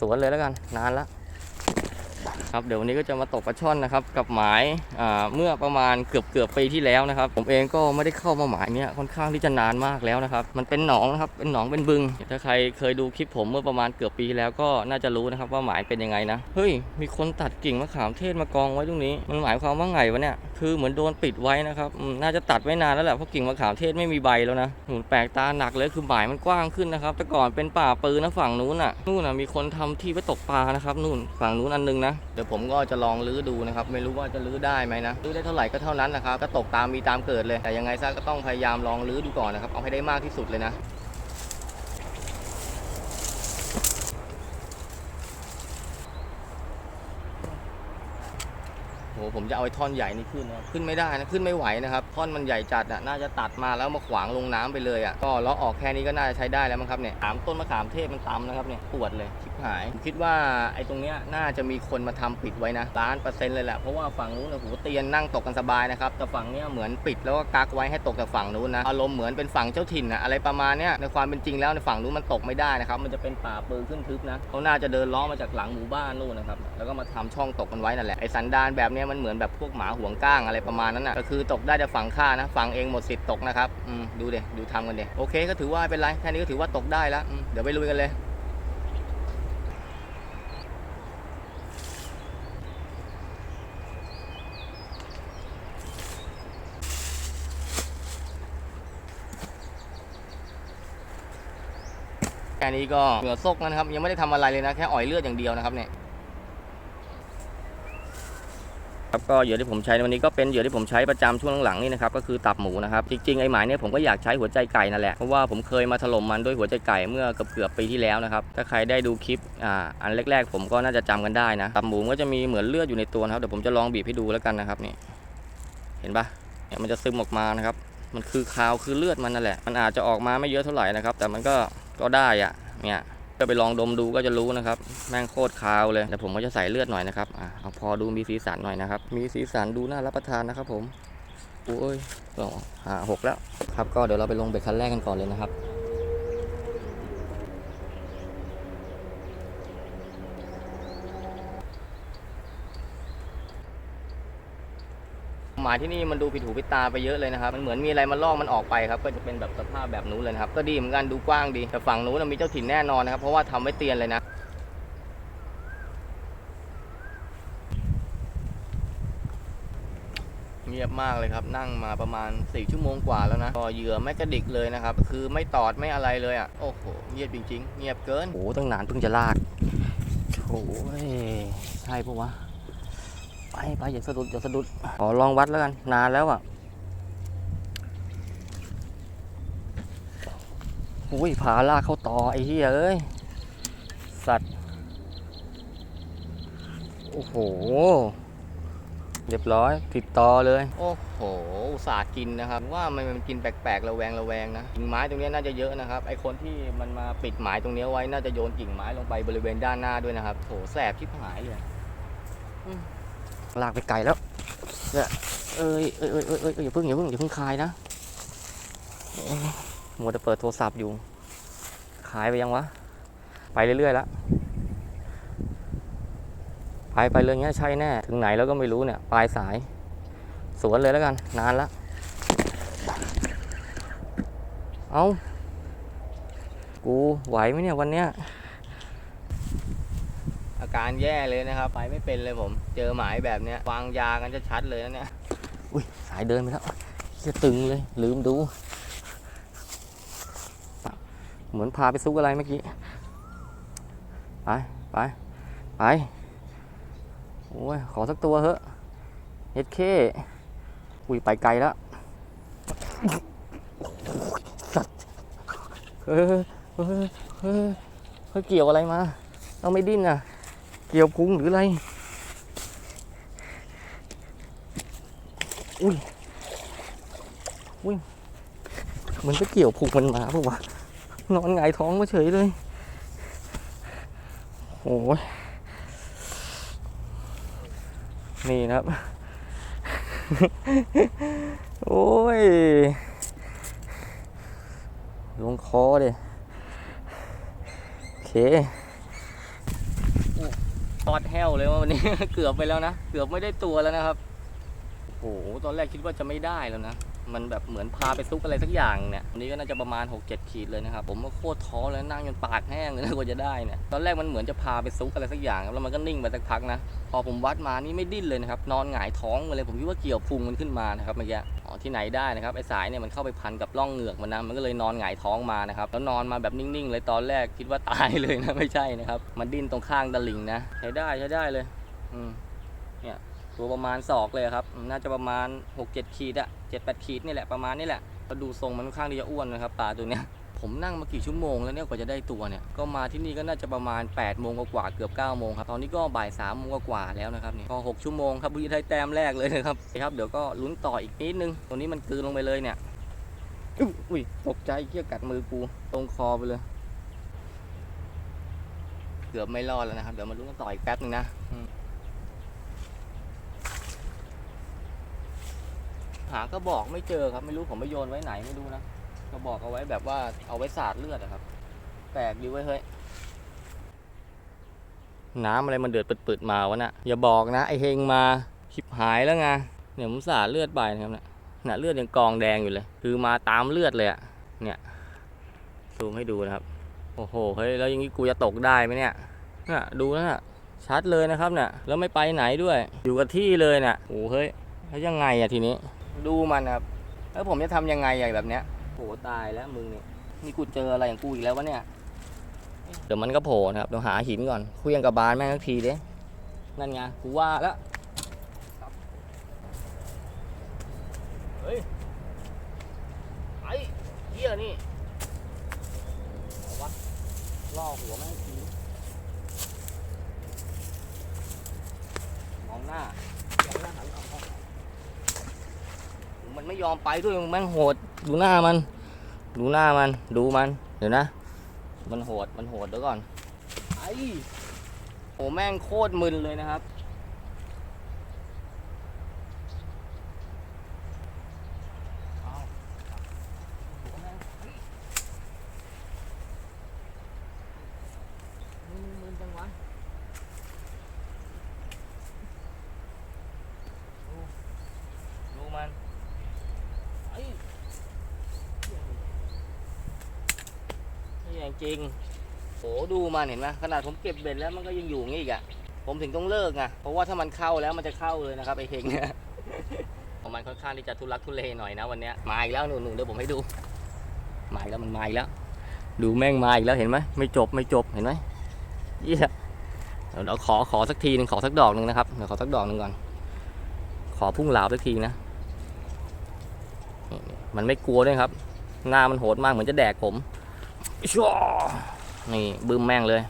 สวนเลยแล้วกัน นานละครับเดี๋ยววันนี้ก็จะมาตกปลาช่อนนะครับ กับหมายเมื่อประมาณเกือบเกือบปีที่แล้วนะครับ ผมเองก็ไม่ได้เข้ามาหมายเนี้ยค่อนข้างที่จะนานมากแล้วนะครับ มันเป็นหนองนะครับเป็นหนองเป็นบึง ถ้าใครเคยดูคลิปผมเมื่อประมาณเกือบปีแล้วก็น่าจะรู้นะครับว่าหมายเป็นยังไงนะเฮ้ยมีคนตัดกิ่งมะขามเทศมากองไว้ตรงนี้ มันหมายความว่าไงวะเนี่ยคือเหมือนโดนปิดไว้นะครับน่าจะตัดไว้นานแล้วแหละเพราะกิ่งมะขามเทศไม่มีใบแล้วนะหืมแปลกตาหนักเลยคือหมายมันกว้างขึ้นนะครับแต่ก่อนเป็นป่าปืนนะฝั่งนู้นน่ะนู่นน่ะมีคนทำที่ไว้ตกปลานะครับนู่นฝั่งนู้นอันนึงนะดี๋ยวผมก็จะลองลื้อดูนะครับ ไม่รู้ว่าจะลื้อได้ไหมนะลื้อได้เท่าไหร่ก็เท่านั้นนะครับ ก็ตกตามมีตามเกิดเลย แต่ยังไงซะก็ต้องพยายามลองลื้อดูก่อนนะครับ เอาให้ได้มากที่สุดเลยนะโหผมจะเอาไอ้ท่อนใหญ่นี่ขึ้นนะขึ้นไม่ได้นะขึ้นไม่ไหวนะครับท่อนมันใหญ่จัดอะน่าจะตัดมาแล้วมาขวางลงน้ำไปเลยอะก็ล้อออกแค่นี้ก็น่าจะใช้ได้แล้วมั้งครับเนี่ยถามต้นมะขามเทศมันตำนะครับเนี่ยปวดเลยช หายผมคิดว่าไอ้ตรงเนี้ยน่าจะมีคนมาทำปิดไว้นะล้านเปอร์เซ็นต์เลยแหละเพราะว่าฝั่งนู้นโอ้โหเตียนนั่งตกกันสบายนะครับแต่ฝั่งเนี้ยเหมือนปิดแล้วก็กักไว้ให้ตกแต่ฝั่งนู้นนะอารมณ์เหมือนเป็นฝั่งเจ้าถิ่นนะอะไรประมาณเนี้ยในความเป็นจริงแล้วในฝั่งนู้นมันตกไม่ได้นะครับมันจะเป็นป่าปืนขึ้นทึบนะเขาน่าจะเดินล้อมาจากหลังหมู่บ้านนู่นนะครับแล้วก็มาทำช่องตกกันไว้นั่นแหละไอ้สันดานแบบเนี้ยมันเหมือนแบบพวกหมาห่วงก้างอะไรประมาณนั้นนะก็คือตกได้แต่ฝั่งข้านะฝั่งเองหมดสิทธิ์ตกนะครับอืมดูเดี๋ดูทำกันเดี๋โอเคก็ถือว่าเป็นไรแค่นี้ก็ถือว่าตกได้แล้วเดี๋ยวไปลุยกันเลย แค่นี้ก็เหงื่อซกนะครับ ยังไม่ได้ทำอะไรเลยนะ แค่อ่อยเลือดอย่างเดียวนะครับเนี่ยครับก็เหยื่อที่ผมใช้ในวันนี้ก็เป็นเหยื่อที่ผมใช้ประจำช่วงหลังๆนี่นะครับก็คือตับหมูนะครับจริงๆไอ้หมายเนี่ยผมก็อยากใช้หัวใจไก่นั่นแหละเพราะว่าผมเคยมาถล่มมันด้วยหัวใจไก่เมื่อเกือบเกือบปีที่แล้วนะครับถ้าใครได้ดูคลิปอ่าอันแรก ๆ ผมก็น่าจะจำกันได้นะตับหมูก็จะมีเหมือนเลือดอยู่ในตัวนะครับเดี๋ยวผมจะลองบีบให้ดูแล้วกันนะครับนี่เห็นปะเนี่ยมันจะซึมออกมานะครับมันคือคาวคือเลือดมันนั่นแหละ มันอาจจะออกมาไม่เยอะเท่าไหร่นะครับแต่มันก็ ก็ได้อะเนี่ยก็ไปลองดมดูก็จะรู้นะครับ แม่งโคตรคาวเลยแต่ผมก็จะใส่เลือดหน่อยนะครับอะเอาพอดูมีสีสันหน่อยนะครับ มีสีสันดูน่ารับประทานนะครับผมโอ้ยหาหกแล้วครับก็เดี๋ยวเราไปลงเบ็ดคันแรกกันก่อนเลยนะครับ มาที่นี่มันดูผิดหูผิดตาไปเยอะเลยนะครับ มันเหมือนมีอะไรมาล่อมันออกไปครับ ก็จะเป็นแบบสภาพแบบนู้นเลยครับ ก็ดีเหมือนกันดูกว้างดี แต่ฝั่งนู้นนมีเจ้าถิ่นแน่นอนนะครับ เพราะว่าทำไว้เตียนเลยนะเงียบมากเลยครับ นั่งมาประมาณ 4 ชั่วโมงกว่าแล้วนะก็เหยื่อไม่กระดิกเลยนะครับ คือไม่ตอดไม่อะไรเลยอะ โอ้โห เงียบจริง ๆ เงียบเกิน โอ้ตั้งนานเพิ่งจะลากโอ้ยใช่ปะวะ ไปอย่าสะดุดอย่าสะดุดขอลองวัดแล้วกัน นานแล้วอะอุ้ยผาลากเข้าต่อไอ้เหี้ยเอ้ย สัตว์ โอ้โห เรียบร้อย ติดต่อเลย โอ้โห อุตสาห์กินนะครับ ว่ามันมันกินแปลกๆ ระแวงระแวงนะ กิ่งไม้ตรงนี้น่าจะเยอะนะครับ ไอคนที่มันมาปิดหมายตรงนี้ไว้ น่าจะโยนกิ่งไม้ลงไปบริเวณด้านหน้าด้วยนะครับ โห แสบชิบหายเลยอื ลากไปไกลแล้วเนี่ยเอ้ยเอ้ยเอ้ยเอ้ยเอ้ยอย่าเพิ่งอย่าเพิ่งอย่าเพิ่งคายนะเอ้ยมัวแต่เปิดโทรศัพท์อยู่ ขายไปยังวะ ไปเรื่อยๆแล้วไปไปเรื่องนี้ยใช่แน่ ถึงไหนแล้วก็ไม่รู้เนี่ยปลายสาย สวนเลยแล้วกัน นานละ เอา กูไหวไหมเนี่ยวันเนี้ย อาการแย่เลยนะครับ ไปไม่เป็นเลยผม เจอหมายแบบเนี้ยวางยากันจะชัดเลยนะเนี่ยอุ้ยสายเดินไปแล้วจะตึงเลยลืมดู เหมือนพาไปซุกอะไรเมื่อกี้ ไปไปไปโอ้ยขอสักตัวเถอะเฮ็ดเคอุ้ยไปไกลแล้วสัตว์เออเออเออเฮ้ยเกี่ยวอะไรมา เราไม่ดิ้นอะ เกี่ยวพุงหรืออะไร อุ้ย อุ้ยมือนไปเกี่ยวพุงมันมาปะวะ นอนหงายท้องมาเฉยเลย โอ้ย นี่นะครับ โอ้ย ลงคอเลยโอเค อดแห้วเลยว่าวันนี้ เกือบไปแล้วนะ เกือบไม่ได้ตัวแล้วนะครับโอ้โหตอนแรกคิดว่าจะไม่ได้แล้วนะ มันแบบเหมือนพาไปซุกอะไรสักอย่างเนี่ยวันนี้ก็น่าจะประมาณ 6-7 ขีดเลยนะครับ ผมก็โคตรท้อเลยนั่งจนปากแห้งเลยนะกว่าจะได้เนี่ย ตอนแรกมันเหมือนจะพาไปซุกอะไรสักอย่างครับแล้วมันก็นิ่งไปสักพักนะ พอผมวัดมานี่ไม่ดิ้นเลยนะครับ นอนหงายท้องมาเลย ผมคิดว่าเกี่ยวพุงมันขึ้นมานะครับเมื่อกี้ ที่ไหนได้นะครับไอ้สายเนี่ยมันเข้าไปพันกับร่องเหงือกมันนะมันก็เลยนอนหงายท้องมานะครับแล้วนอนมาแบบนิ่งๆ เลยตอนแรกคิดว่าตายเลยนะไม่ใช่นะครับมันดิ้นตรงข้างตะลิงนะใช้ได้ใช้ได้เลยอืมเนี่ยตัวประมาณศอกเลยครับ น่าจะประมาณ 6-7 ขีดอะ7-8 ขีดนี่แหละประมาณนี้แหละก็ดูทรงมันค่อนข้างที่จะอ้วนนะครับปลาตัวเนี้ย ผมนั่งมากี่ชั่วโมงแล้วเนี่ยกว่าจะได้ตัวเนี่ยก็มาที่นี่ก็น่าจะประมาณ8โมงกว่าเกือบ9โมงครับตอนนี้ก็บ่าย3โมงกว่าแล้วนะครับเนี่ยก็6ชั่วโมงครับบุรีไทยแต้มแรกเลยนะครับครับเดี๋ยวก็ลุ้นต่ออีกนิดนึงตัวนี้มันกลืนลงไปเลยเนี่ยอุ๊ยอุ้ยตกใจเกี่ยกัดมือกูตรงคอไปเลย เกือบไม่รอดแล้วนะครับ เดี๋ยวมาลุ้นกันต่ออีกแป๊บนึงนะหากระบอกไม่เจอครับไม่รู้ผมไปโยนไว้ไหนไม่รู้นะ กระบอกเอาไว้แบบว่าเอาไว้สาดเลือดอะครับ แปลกดีเว้ยเฮ้ย น้ำอะไรมันเดือดปืดๆมาวะน่ะ อย่าบอกนะไอเฮงมาชิบหายแล้วไงเนี่ยผมสาดเลือดไปนะครับเนี่ยน่ะเลือดยังกองแดงอยู่เลย คือมาตามเลือดเลยอะเนี่ยซูมให้ดูนะครับ โอ้โหเฮ้ยแล้วอย่างนี้กูจะตกได้ไหมเนี่ยน่ะดูนะน่ะชัดเลยนะครับเนี่ยแล้วไม่ไปไหนด้วย อยู่กับที่เลยน่ะโอ้โหเฮ้ยแล้วยังไงอะทีนี้ ดูมันครับแล้วผมจะทำยังไงอะแบบเนี้ย โหตายแล้วมึงนี่นี่กูเจออะไรอย่างกูอีกแล้ววะเนี่ย เดี๋ยวมันก็โผล่นะครับเดี๋ยวหาหินก่อนคุยงกับบานแม่งสักทีเด้นั่นไงกูว่าแล้วเฮ้ยไอ้เหี้ยนี่เอาวะล่อหัวแม่งทีมองหน้ามองหน้าหันออก มัน ไม่ยอมไปด้วยมันแม่งโหด ดูหน้ามัน ดูหน้ามันดูมัน เดี๋ยวนะ มันโหดมันโหดเดี๋ยวก่อนไอ้โหแม่งโคตรมึนเลยนะครับ เอาโหแม่งเฮ้ยมึนมึนจังวะ ดูดูมัน ไอ้นี่ จริงโหดูมันเห็นไหมขนาดผมเก็บเบ็ดแล้วมันก็ยังอยู่งี้อีกอะผมถึงต้องเลิกไงเพราะว่าถ้ามันเข้าแล้วมันจะเข้าเลยนะครับไอเฮงเนี่ยของมันค่อนข้างที่จะทุลักทุเลหน่อยนะวันนี้มาอีกแล้วหนูหนูเดี๋ยวผมให้ดูมาอีกแล้วมันมาอีกแล้ว ดูแม่งมาอีกแล้วเห็นไหมไม่จบไม่จบเห็นไหมเยี่ยเดี๋ยวเดี๋ยวขอขอสักทีหนึ่งขอสักดอกหนึ่งนะครับเดี๋ยวขอสักดอกหนึ่งก่อน ขอพุ่งเหลาสักทีนะมันไม่กลัวด้วยครับ หน้ามันโหดมากเหมือนจะแดกผม ชัวนี่บึ้มแม่งเลย